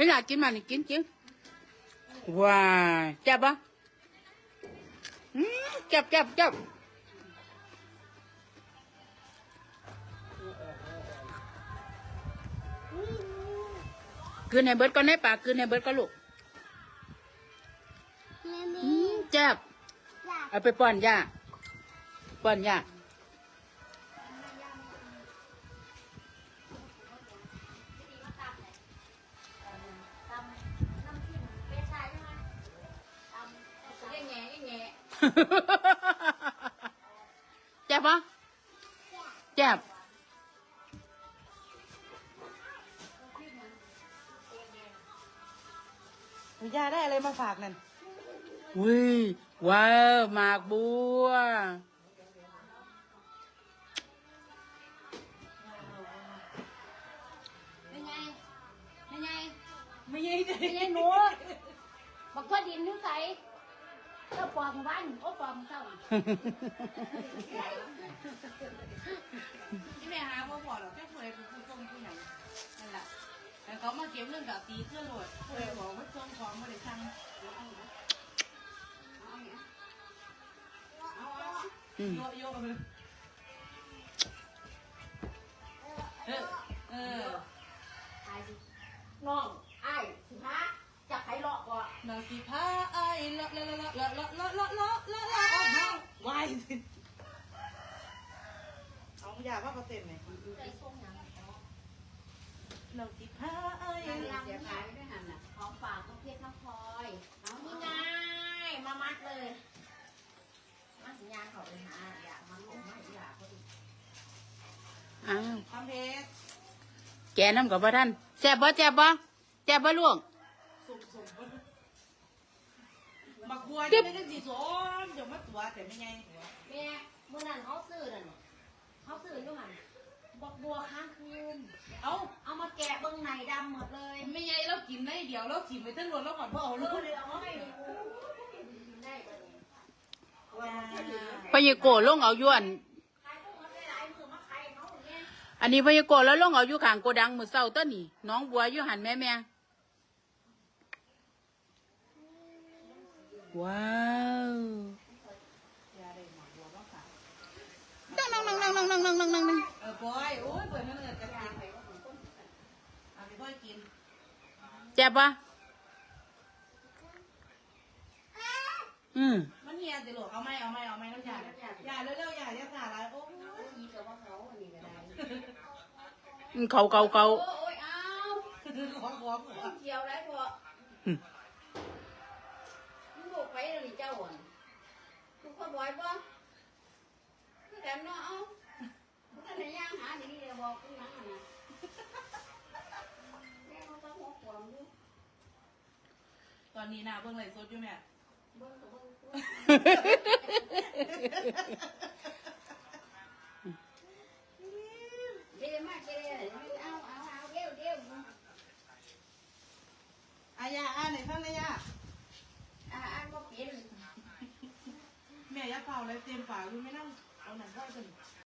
ấy là chín mà này chín chứ wow chập á chập chập chập cứ này bớt con nếp bà cứ này bớt con lục chập ở bên bọn nhà bọn nhà เจ็บปะเจ็บวิญญาได้อะไรมาฝากนั่นวิว้าวหมากบัวไม่ไงไม่ไงไม่ไงไม่ไงหนูบอกว่าดินนิสัย จ้าปอมบ้านโอ้ปอมเจ้าที่แม่หาพ่อพอหรอกแค่เคยเป็นผู้ส่งผู้หยังนั่นแหละแต่เขามาเก็บเรื่องกับตีเครื่องโหลดเคยบอกว่าส่งของมาได้สั่งโยโย่เลยเออเออตายสิน้องไอ้สิฮะจับไผ่เลาะก่อนนางสิพาไอ้ละละละละละละละละออกมาวายสิ เอาอยากว่าเขาเต็มไหมใจส้มยังนาสิพาไอ้เสียขายไม่ได้หันอะของฝากของเพชรน้ำพลอยเอานี่ไงมามัดเลยมาสัญญาณเขาไปหาอยากมันหลงไม่อยากเขาดิอ้าวทำเพชรแกน้ำกับพ่ท่านแซ่บบ่แซ่บบ่แซ่บบ่ล่วงสุ่มสุ่ มบักบัวจะไม่ได้สีสมเดี๋ยวมาตัวแต่ไม่ไงแม่เมื่อนั้นเขาซื้อนั่นเขาซื้ออยู่หันบอกบัวค้างคืน เอ้าเอามาแกะเบิ้งในดำหมดเลย ไม่ไงเรากินได้เดี๋ยวเรากินไปทั้งรถแล้วก่อนเพราะเอาเอาเลิกเลยเอามาให้ดูได้ปะเนี่ยว้าพญโกลงเอาอยวนขายพวกมันได้หลายมือมาขายเขาเนี่ยอันนี้พญโกแล้วลงเอาอยู่ข้างโกดังมือเศร้าต้นนี่น้องบัวอยู่หันแม่แม่ ว้าวนั่งนั่งนั่งนั่งนั่งนั่งนั่งนั่งนั่งเออบอยโอ้ยเปิดมันเอิดกระติกเอาไปบอยกินแจ็บปะอืมมันเฮียสิลูกเอาไหมเอาไหมเอาไหมน้ำยาอย่าเร็วๆอย่าอย่าสาอะไรโอ้ยอีกับว่าเขาอันนี้ก็ได้อืมเขาเขาเขาโอ้ยเอาขอขอขอเกี่ยวได้พอ เจ้าอะทุกคนบ่อยป่ะคือกันเนาะเอามึงก็ในย่างหาดีๆเดี๋ยวบอกกูนั่งอะนะแม่เขาต้องหัวขวางอยู่ตอนนี้นะเบิ่งไหลสดอยู่แม่ เบิ่งก็เบิ่ง เอาอะไรเตรียมฝากอยู่ไม่นั่งเอาหนังเข้าสนิท